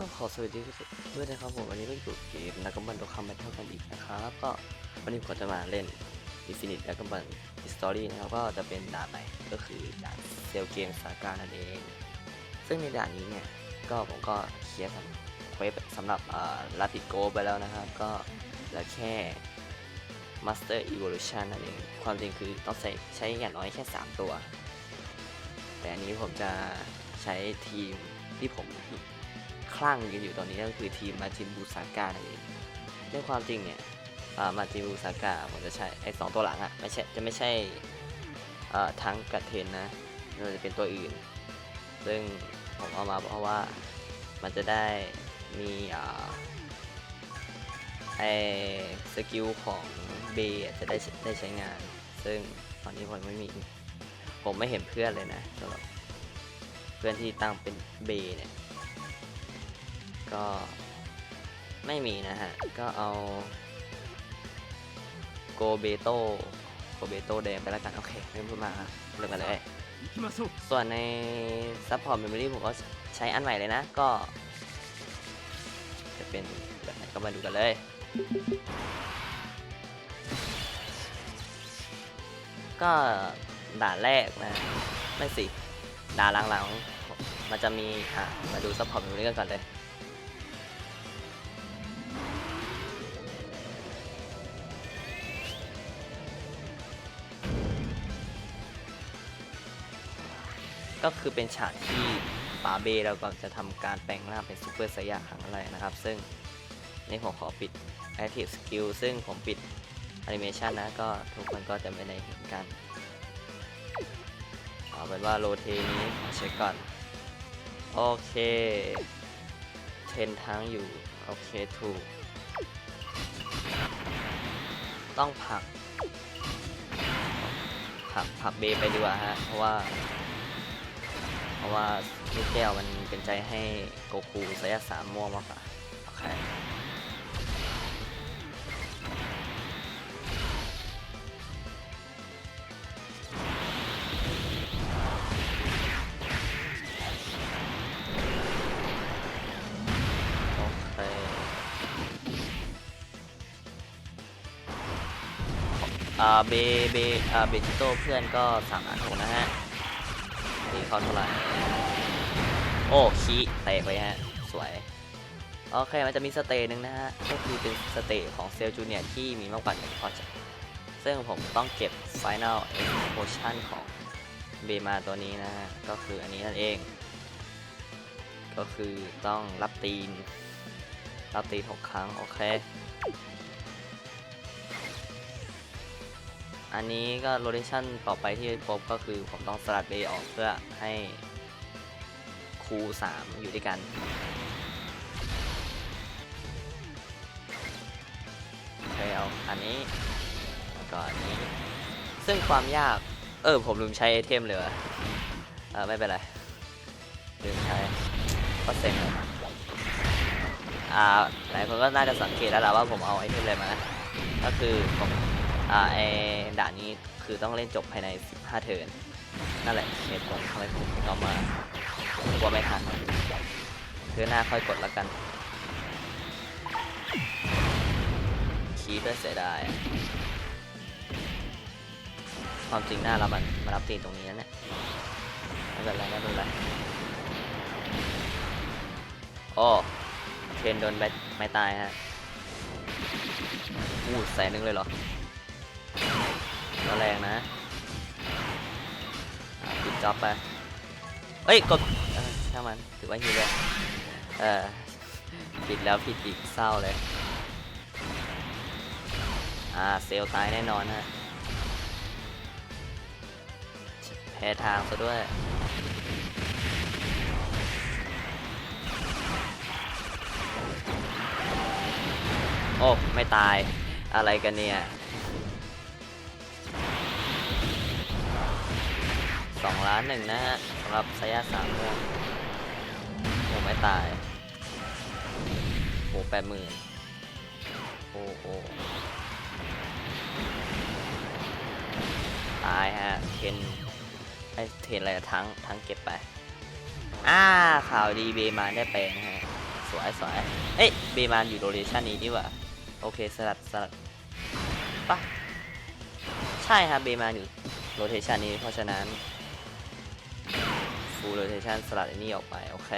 ก็ขอสวัสดีด้วยนะครับผมวันนี้ก็อยู่เกมนักบันโดคัมแบทเทิลกันอีกนะครับ ก็วันนี้ผมก็จะมาเล่น Infinite นักบัน History นะครับก็จะเป็นด่านใหม่ก็คือด่านเซลเกมสากานั่นเอง ซึ่งในด่านนี้เนี่ยก็ผมก็เคลียร์ทำเควสสำหรับลาติโกไปแล้วนะครับ ก็เหลือแค่ Master Evolution นั่นเองความจริงคือต้องใช้ใช้อย่างน้อยแค่ 3 ตัว แต่อันนี้ผมจะใช้ทีมที่ผม ลั่งกันอยู่ตอนนี้ก็คือทีมมาจินบูซาก้านั่นเองในความจริงเนี่ยมาจินบูซาก้าผมจะใช้ไอ้สองตัวหลังอะไม่ใช่จะไม่ใช่ทั้งกัดเทนนะมันจะเป็นตัวอื่น ซึ่งผมเอามาเพราะว่ามันจะได้มีอไอสกิลของเบย์จะได้ได้ใช้งาน ซึ่งตอนนี้ผมไม่มี ผมไม่เห็นเพื่อนเลยนะสำหรับเพื่อนที่ตั้งเป็นเบย์เนี่ย ก็ไม่มีนะฮะ ก็เอา โกเบโตโกเบโตแดงไปแล้วกัน โอเค ไม่พูดมาเริ่มกันเลย ส่วนในซัพพอร์ตเมมโมรี่ผมก็ใช้อันใหม่เลยนะ ก็ จะเป็นแบบไหนก็มาดูกันเลยก็ด่านแรกนะ ไม่สิ ด่านหลังๆ มันจะมีอะมาดูซัพพอร์ตเมมโมรี่กันก่อนเลย ก็คือเป็นฉากที่ป๋าเบเราก็จะทำการแปลงร่างเป็นซูเปอร์ไซยาครั้งแรกนะครับ ซึ่งในผมขอปิด Active Skill ซึ่งผมปิด Animation นะก็ทุกคนก็จะไม่ได้เห็นกันเอาเป็นว่าโรเทนี้เช็คก่อน โอเคเทนทั้งอยู่ โอเคถูก ต้องผักผักผักเบไปดีกว่าฮะ เพราะว่า เพราะว่าลูกแก้วมันเป็นใจให้โกคูสายสามม่วงมากกว่าโอเคโอเคอ่าเบเบอ่าเบจิโต้เพื่อนก็สามอันหกนะฮะตี เขาเท่าไหร่ โอ้คีเตะไปฮะ สวย โอเค มันจะมีสเตจหนึ่งนะฮะ ก็คือเป็นสเตจของเซลจูเนียที่มีมากกว่าหนึ่งพอจะซึ่งผมต้องเก็บ Final Explosion ของเบมาตัวนี้นะฮะ ก็คืออันนี้นั่นเอง ก็คือต้องรับตีน รับตีนหกครั้ง โอเค อันนี้ก็โรเ t ชั่นต่อไปที่พบก็คือผมต้องสลัดเบย์ออกเพื่อให้คู3 อยู่ด้วยกันโอเคเอาอันนี้แล้วก็อันนี้ ซึ่งความยาก เออ ผมลืมใช้ไอเทมเลยวะเออไม่เป็นไร ลืมใช้ก็เซ็งเลยอ่าหลายคนก็น่าจะสังเกตแล้วแหละว่าผมเอาไอเทมอะไรมา ก็คือผม ไอด่านนี้คือต้องเล่นจบภายใน 15 เทิร์นนั่นแหละเหตุผลทำไมผมถึงเอามากลัวไม่ทันเทิร์นหน้าค่อยกดแล้วกันคีบด้วยเสียดายความจริงหน้าเรามันมารับตีนตรงนี้นะเนี่ยไม่เป็นไรไม่เป็นไรโอ้เทนโดนไม่ตายฮะอู้แสนนึงเลยเหรอ ก็แรงนะปิดจ็อบไปเฮ้ยกดเออช่ามันถือว่าฮิวเลยเออปิดแล้วผิดอีกเศร้าเลย อ่าเซลตายแน่นอนฮะแพ้ทางซะด้วยโอ้ ไม่ตายอะไรกันเนี่ย สองล้านหนึ่งนะฮะสำหรับสายาสามม่วงโอ้ไม่ตายโอ้แปดหมื่นโอ้โหตายฮะเทนไอเทนอะไรทั้งทั้งเก็บไปอ่าข่าวดีเบมานได้แปลงฮะสวยสวยเอ้ยเบมานอยู่โรเทชันนี้นี่ว่าโอเคสลัดสลัดปะใช่ครับเบมานอยู่โรเทชันนี้เพราะฉะนั้น ฟูลโรเทชันสลัดไอ้นี่ออกไป โอเค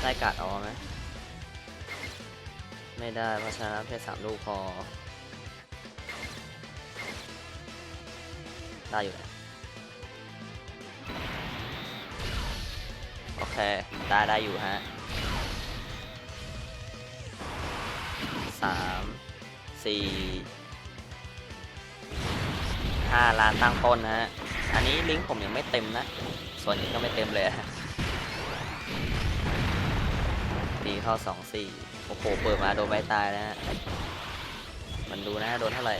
ได้กาดออกไหมไม่ได้เพราะฉะนั้นแค่สามลูกพอ ได้อยู่โอเค ได้ได้อยู่ฮะสามสี่ ห้าล้านตั้งต้นนะฮะ อันนี้ลิงก์ผมยังไม่เต็มนะ ส่วนนี้ก็ไม่เต็มเลยอะตีเข้าสองสี่โอ้โห เปิดมาโดนใบตายนะฮะ มันดูนะโดนเท่าไหร่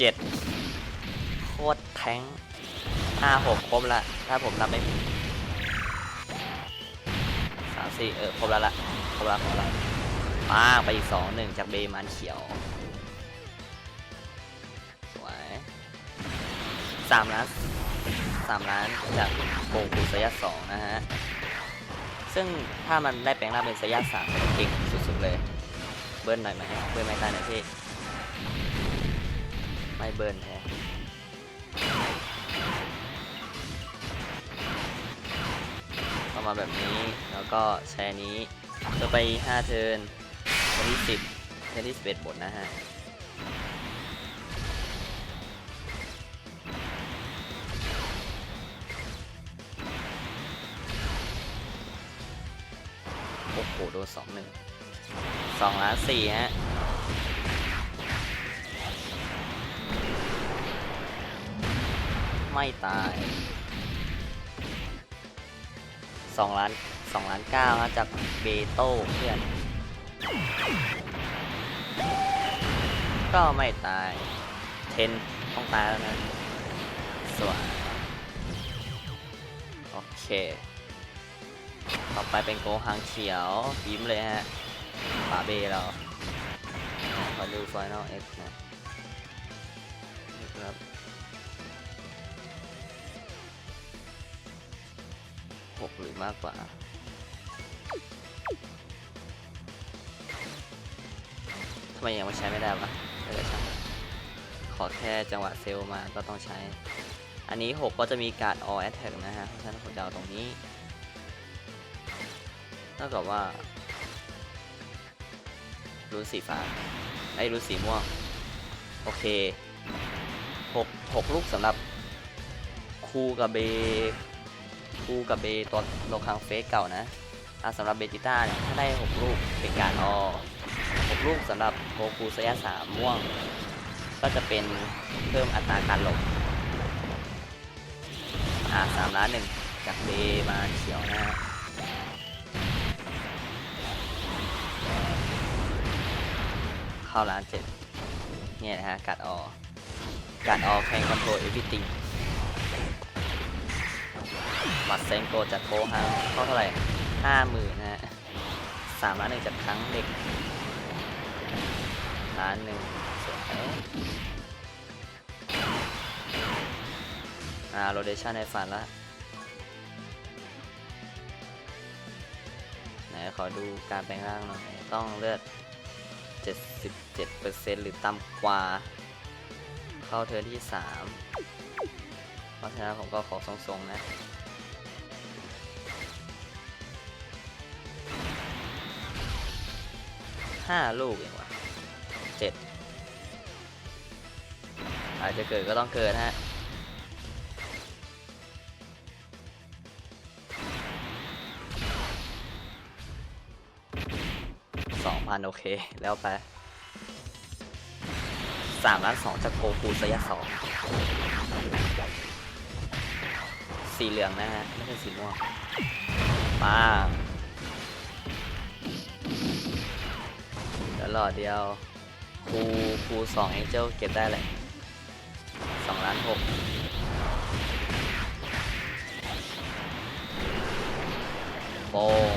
97 โคตรแทง5 6ครบละ ถ้าผมนับไม่ผิดสามสี่เออ ครบแล้วละครบแล้วครบแล้ว ป้าไปอีกสองหนึ่งจากเบมันเขียวสวยสามล้านสามล้านจากโกกุสยะสองนะฮะ ซึ่งถ้ามันได้แปลงร่างเป็นสยะสามเก่งสุดๆเลย เบิ้ลหน่อยไหมเบิ้ลไม่ตายหน่อยพี่ไม่เบิร์นแฮะเข้ามาแบบนี้แล้วก็แชร์นี้เพื่อไป5เทิร์น เทิร์นที่10เทิร์นที่11บทนะฮะโอ้โหโดนสองหนึ่งสองล้านสี่ฮะไม่ตายสองล้านสองล้านเก้านะจากเบโต้เพื่อน ก็ไม่ตาย เทนต้องตายแล้วนะสวยโอเค ต่อไปเป็นโกหังเขียวยิ้มเลยฮะป่าเบเราขอดู Final X นะนะครับหกหรือมากกว่าำไมยังไม่ใช้ไม่ได้วะไม่ได้ใช้ขอแค่จังหวะเซลมาก็ต้องใช้ อันนี้ 6 ก็จะมีการ all attack นะฮะเพราะฉะนั้นผมจะเอาตรงนี้เท่ากับว่ารูนสีฟ้าไอ้รูนสีม่วง โอเค6 6ลูกสำหรับคูกับเบคูกับเบตัวโลคังเฟสเก่านะสำหรับเบจิต้าเนี่ยถ้าได้ 6 ลูกเป็นการออ6ลูกสำหรับ กคูสยะสามม่วง ก็จะเป็นเพิ่มอัตราการหลบอะสามล้านหนึ่งจากเบมาเขียวนะฮะเข้าล้านเจ็ดเนี่ยนะฮะกัดออกัดออแข่งคอนโทรลเอวิติงบัตรเซนโกจัดโปรฮะเข้าเท่าไหร่ห้าหมื่นนะฮะสามล้านหนึ่งจากครั้งเด็ก ล้านหนึ่งสวยอ่าโรเดชันในฝันละไหนขอดูการแปลงร่างหน่อย ต้องเลือด 77%หรือต่ำกว่า เข้าเทิร์นที่ 3 เพราะฉะนั้นผมก็ขอทรงๆนะห้าลูกเองวะ เจ็ดอาจจะเกิดก็ต้องเกิดฮะสองพันโอเค แล้วไปสามล้านสองจากโกคูสยะสองสีเหลืองนะฮะ ไม่ใช่สีม่วงป้าเดี๋ยวรอเดียว ครูครูสองเอ็นเจลเก็บได้เลยสองล้านหกโปง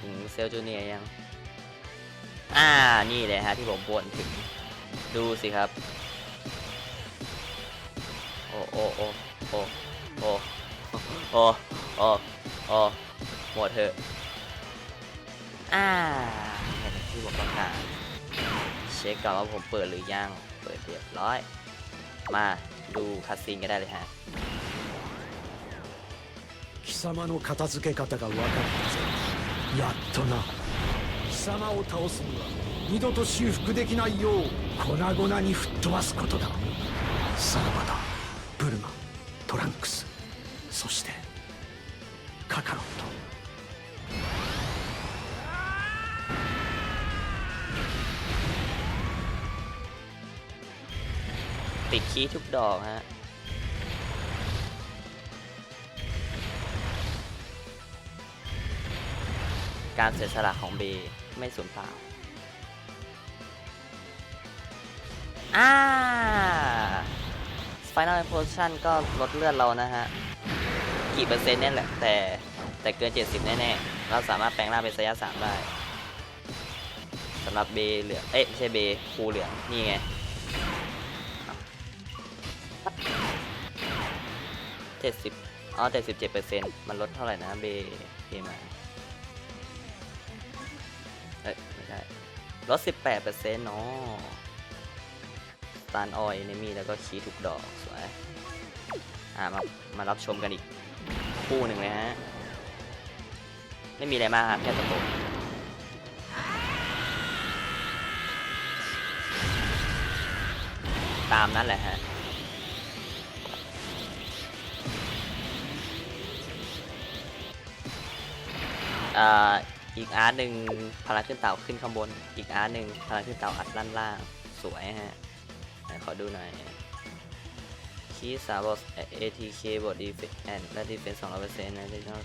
ถึงเซลจูเนียยัง อ่า นี่เลยฮะที่ผมบ่นถึง ดูสิครับ โอ้โอ้โอ้โอ้โอ้โอ้โอ้โอ้หมดเถอะ อ่าเห็นที่ผมต้องการ เช็คก่อนว่าผมเปิดหรือยัง เปิดเรียบร้อย มาดูคัสซีนกันได้เลยฮะ 貴様の片付け方が分かったぞやっとな貴様を倒すには二度と修復できないよう粉々に吹っ飛ばすことださらばだブルマトランクスそして คีทุกดอกฮะการเสียสละของเบไม่สูญเปล่าอ่า Final Implosion ก็ลดเลือดเรานะฮะ กี่เปอร์เซ็นต์เนี่ยแหละ แต่แต่เกิน 70 แน่ๆ เราสามารถแปลงร่างเป็นสยะสามได้สำหรับเบเหลือง เอ๊ะ ไม่ใช่เบคูเหลือง นี่ไง เจ็ดสิบอ๋อเจ็ดสิบเจ็ดเปอร์เซ็นต์มันลดเท่าไหร่นะเบเบมาเอ้ยไม่ใช่ลดสิบแปดเปอร์เซ็นต์เนาะตาร์ออยเนมี่แล้วก็คีทุกดอกสวย อ่ามา มารับชมกันอีกคู่หนึ่งเลยฮะ ไม่มีอะไรมากครับแค่ตะโกนตามนั้นแหละฮะ อ่าอีกอาร์ตหนึ่งพลังขึ้นเต่าขึ้นข้างบน อีกอาร์ตหนึ่งพลังขึ้นเต่าอัดด้านล่างสวยฮะขอดูหน่อยคีสามบอส ATK บอดดีเฟนแอนและดีเฟนสองร้อยเปอร์เซ็นต์นะที่นอก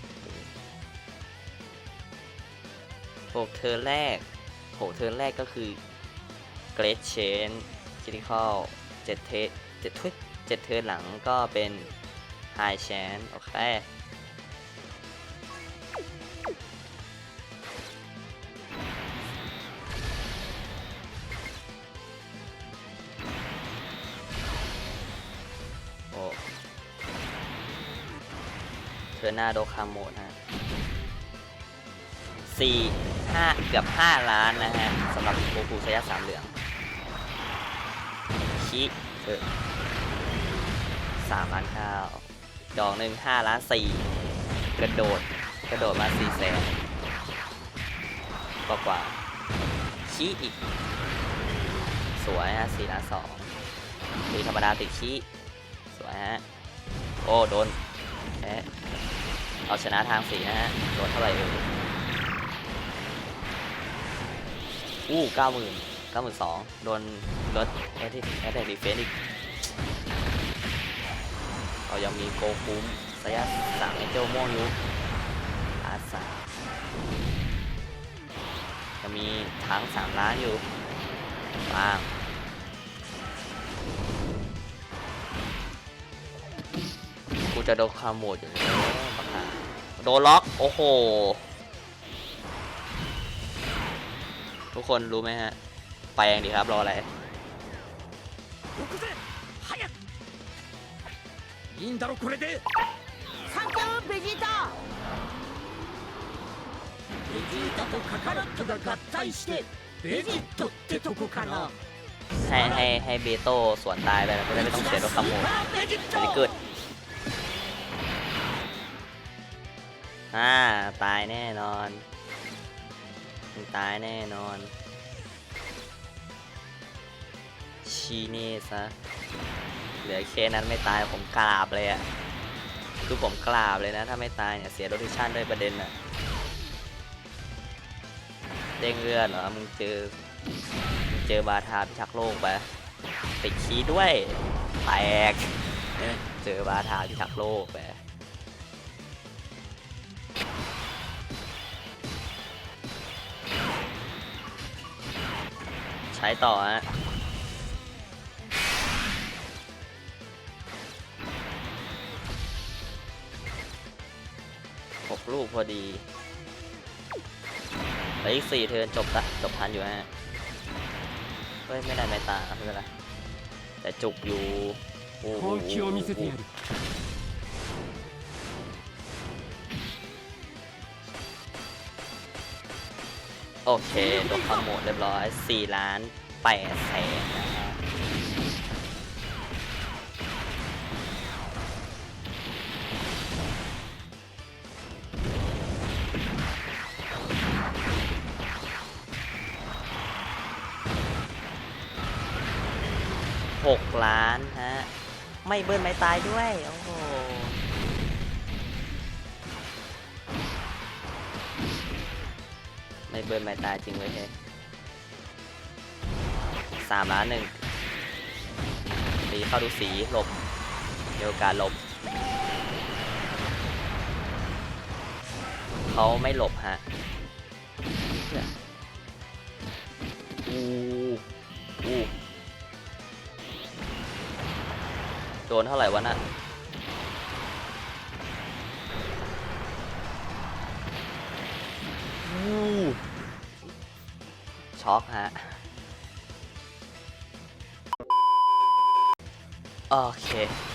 หกเทิร์แรกหกเทิร์แรกก็คือเกรดเชนคิติคอลเจ็ดเทเจ็ดทุยเจ็ดเทิร์หลังก็เป็นไฮแชนโอเค นาโดคาโมดฮะสี่ห้าเกือบห้าล้านนะฮะสำหรับโกคูชยะสามเหลืองชิเออสามล้านข้าวดอกหนึ่งห้าล้านสี่กระโดด กระโดดมาสี่แสนกว่ากว่าชิอีก สวยฮะสี่ล้านสองตีธรรมดาติดขี้สวยฮะ โอ้ โดนแพ้ เอาชนะทางสีนะฮะโดนเท่าไหร่เอ่ยอู้เก้าหมื่นเก้าหมื่นสองโดนลดแอตแอตแทกดีเฟนอีกเรายังมีโกคุ้มสยะสามเอเจลม่วงอยุอาสาจะมีทั้งสามล้านอยู่บ้างกูจะโดนคาโมดอยู่แล้ว โดนล็อก โอ้โห ทุกคนรู้ไหมฮะ ไปเองดีครับ รออะไร 行くぜ早くいいんだろこれでサンキューベジータベジータとカカロットが合体してベジットってとこかな ให้ให้ให้เบโต้สวนตายไปแล้วจะได้ไม่ต้องเสียโดนคาโมด ベジッ ไม่ได้เกิด อ่าตายแน่นอนมึงตายแน่นอน ชีเน่ซะเหลือเคนั้นไม่ตายผมกราบเลยอะคือผมกราบเลยนะ ถ้าไม่ตายเนี่ย เสียโรทิชันด้วยประเด็นอะเด้งเลือดเหรอมึงเจอมึงเจอบาทาพิทักษ์โลกไปติดคีย์ด้วย แตก เจอบาทาพิทักษ์โลกไป ใช้ต่อฮะหกลูกพอดีเหลืออีกสี่เทินจบละจบทันอยู่ฮะเฮ้ยไม่ได้ไม่ตาไม่เป็นไรแต่จุกอยู่โอ้โห โอเคโดนขโมยเรียบร้อย4ล้าน8แสนนะฮะหกล้านฮะ ไม่เบิ้ลไม่ตายด้วย เบิร์นไม่ตายจริงเลยเฮ้ยสามล้านหนึ่งสีเข้าดูสีหลบเดียวการหลบ เขาไม่หลบฮะอู้อู้โดนเท่าไหร่วะน่ะ ช็อกฮะ โอเค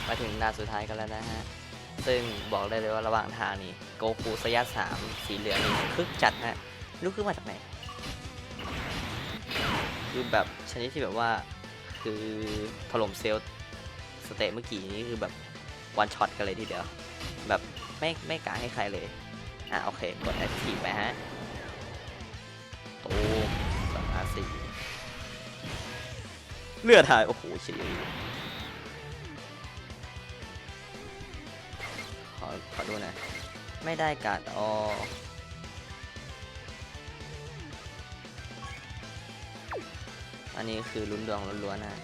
มาถึงนาสุดท้ายกันแล้วนะฮะ ซึ่งบอกได้เลยว่าระหว่างทางนี่โกคูสยะสามสีเหลืองนี่คึกจัดฮะลูกขึ้นมาจากไหน คือแบบชนิดที่แบบว่าคือถล่มเซลล์สเตทเมื่อกี้นี้คือแบบวันช็อตกันเลยทีเดียว แบบไม่ไม่กาให้ใครเลย อะโอเค กดแอคทีฟไปฮะ สองห้าสี่เลือดหาย โอ้โหเฉียขอ ขอดูหน่อย ไม่ได้การ์ดอ๋ออันนี้คือลุ้นดวงล้วนๆนะ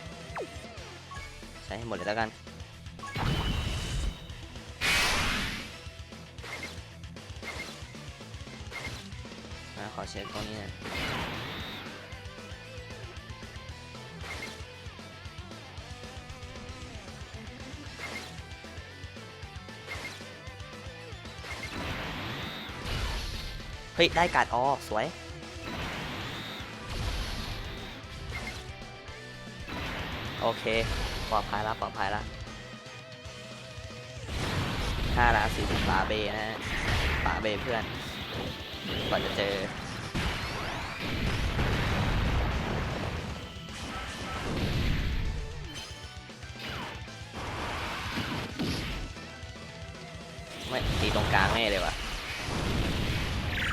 ใช้ให้หมดเลยแล้วกันมาขอเช็คตรงนี้หน่อ เฮ้ย ได้การ์ดอ๋อสวย โอเค ปลอดภัยละปลอดภัยละห้าละสี่สิบปาเบนะฮะปาเบเพื่อน ก่อนจะเจอไม่ตีตรงกลางแน่เลยวะแ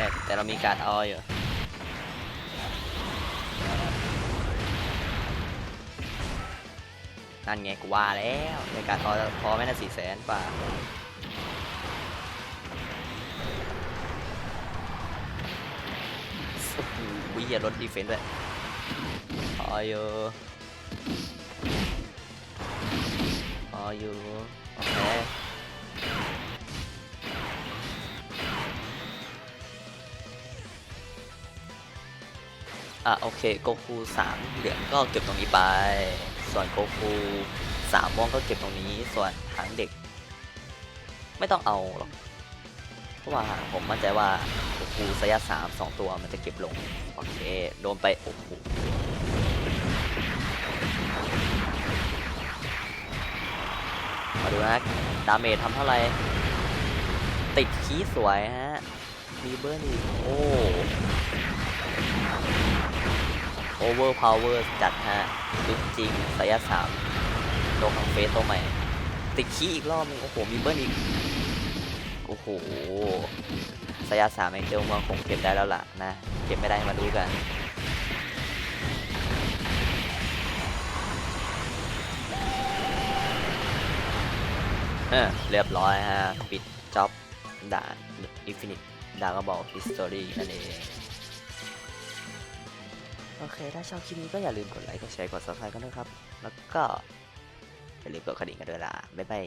ต่แต่เรามีการอออยู่นั่นไงกูว่าแล้วในการดออพอไม่น่าสี่แสนกว่าวิยารถดีเฟนต์ด้วยพออยู่พออยู่โอเค อะโอเคโกคูสามเหลืองก็เก็บตรงนี้ไป ส่วนโกคูสามม่วงก็เก็บตรงนี้ ส่วนหางเด็ก ไม่ต้องเอาหรอก เพราะว่าผมมั่นใจว่าโกคูสยะสามสองตัวมันจะเก็บลง โอเคโดนไปโอ้โหมาดูนะดาเมจทำเท่าไหร่ ติดขี้สวยฮะมีเบอร์นี่โอ้ โอเวอร์พาวเวอร์จัดฮะลึกจริงสายสามตัวคังเฟสตัวใหม่ ติดขี้อีกรอบนึงโอ้โห มีเบิ้ลอีก โอ้โหสายสามเองเจลเมืองคงเก็บได้แล้วล่ะนะ เก็บไม่ได้มาดูกันเรียบร้อยฮะ ปิดจ็อบด่าน Infinite Dragon Ball History นั่นเอง โอเค ถ้าชอบคลิปนี้ก็อย่าลืมกดไลค์ กดแชร์ กด subscribe กันด้วยครับ แล้วก็อย่าลืมกดกระดิ่งกันด้วยล่ะ บ๊ายบาย